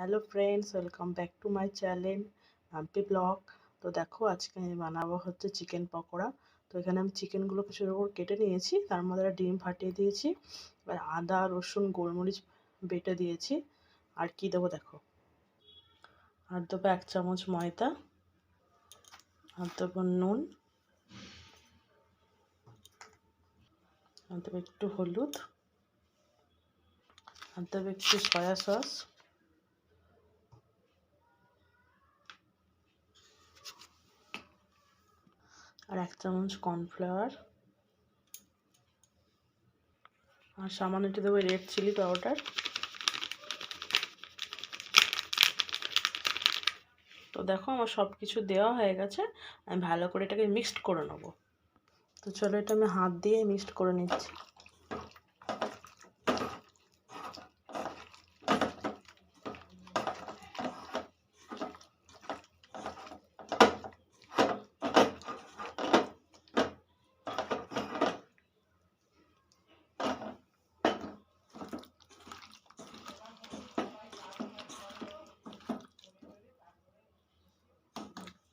Hello friends welcome back to my channel Mampi vlog তো দেখো, আজকে আমি বানাবো হচ্ছে চিকেন পকোড়া। তো এখানে আমি চিকেনগুলোকে শুরু করে কেটে নিয়েছি, তার মধ্যে একটা ডিম ফাটিয়ে দিয়েছি এবার আদা, রসুন, গোলমরিচ বেটে দিয়েছি। আর কি দেবো দেখো? আর দেবো এক চামচ ময়দা, আর দেবো নুন, আর দেবো একটু হলুদ, আর দেবো একটু সয়া সস। আর এক চামচ কর্নফ্লাওয়ার। আর সামান্য একটু দেবো রেড চিলি পাউডার। তো দেখো আমার সব কিছু দেওয়া হয়ে গেছে, আমি ভালো করে এটাকে মিক্সড করে নেব। তো চলো এটা আমি হাত দিয়ে মিক্সড করে নিচ্ছি।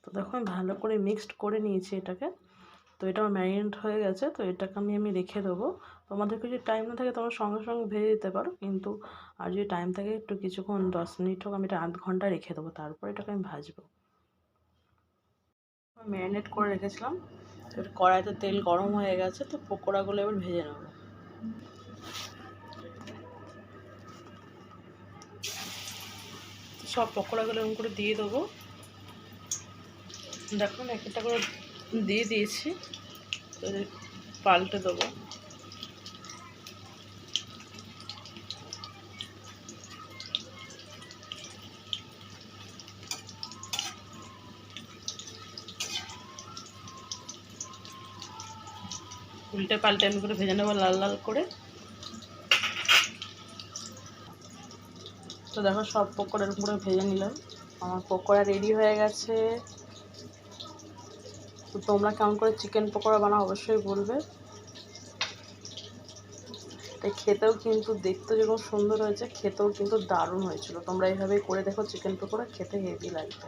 তো দেখো আমি ভালো করে মিক্সড করে নিয়েছি এটাকে। তো এটা আমার ম্যারিনেট হয়ে গেছে, তো এটাকে আমি আমি রেখে দেবো। তোমাদের যদি টাইম না থাকে তোমরা সঙ্গে সঙ্গে ভেজে দিতে পারো, কিন্তু আর যদি টাইম থাকে একটু কিছুক্ষণ, দশ মিনিট হোক, আমি এটা আধ ঘণ্টা রেখে দেবো, তারপর এটাকে আমি ভাজবো। ম্যারিনেট করে রেখেছিলাম, তো কড়াইতে তেল গরম হয়ে গেছে, তো পকোড়াগুলো এবার ভেজে নেব। সব পকোড়াগুলো এরকম করে দিয়ে দেবো। দেখুন এক একটা করে দিয়ে দিয়েছি। পাল্টে দেবো। উল্টে পাল্টে আমি করে ভেজে নেব লাল লাল করে। তো দেখো সব পকোড়ার উপরে ভেজে নিলাম। আমার পকোড়া রেডি হয়ে গেছে। তো তোমরা কেমন করে চিকেন পকোড়া বানাও অবশ্যই বলবে। তাই খেতেও কিন্তু দেখতে যেরকম সুন্দর হয়েছে, খেতেও কিন্তু দারুণ হয়েছিল। তোমরা এইভাবেই করে দেখো চিকেন পকোড়া, খেতে হেভি লাগবে।